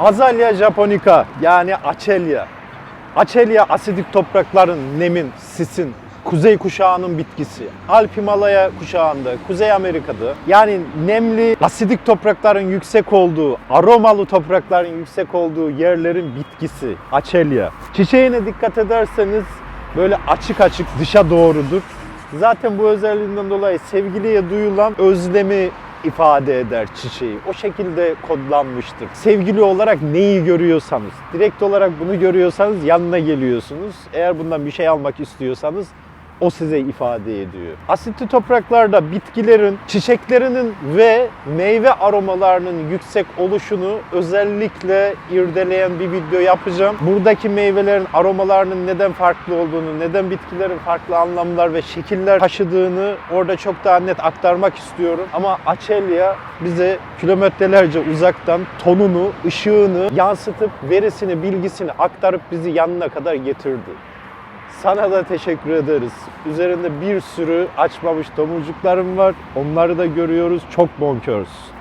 Azalea japonica yani Açelya. Açelya asidik toprakların nemin, sisin, kuzey kuşağının bitkisi. Alp Himalaya kuşağında, Kuzey Amerika'da yani nemli asidik toprakların yüksek olduğu, aromalı toprakların yüksek olduğu yerlerin bitkisi. Açelya. Çiçeğine dikkat ederseniz böyle açık açık dışa doğrudur. Zaten bu özelliğinden dolayı sevgiliye duyulan özlemi ifade eder çiçeği. O şekilde kodlanmıştır. Sevgili olarak neyi görüyorsanız, direkt olarak bunu görüyorsanız yanına geliyorsunuz. Eğer bundan bir şey almak istiyorsanız o size ifade ediyor. Asitli topraklarda bitkilerin, çiçeklerinin ve meyve aromalarının yüksek oluşunu özellikle irdeleyen bir video yapacağım. Buradaki meyvelerin aromalarının neden farklı olduğunu, neden bitkilerin farklı anlamlar ve şekiller taşıdığını orada çok daha net aktarmak istiyorum. Ama Açelya bize kilometrelerce uzaktan tonunu, ışığını yansıtıp verisini, bilgisini aktarıp bizi yanına kadar getirdi. Sana da teşekkür ederiz. Üzerinde bir sürü açmamış tomurcuklarım var. Onları da görüyoruz. Çok bonkörsün.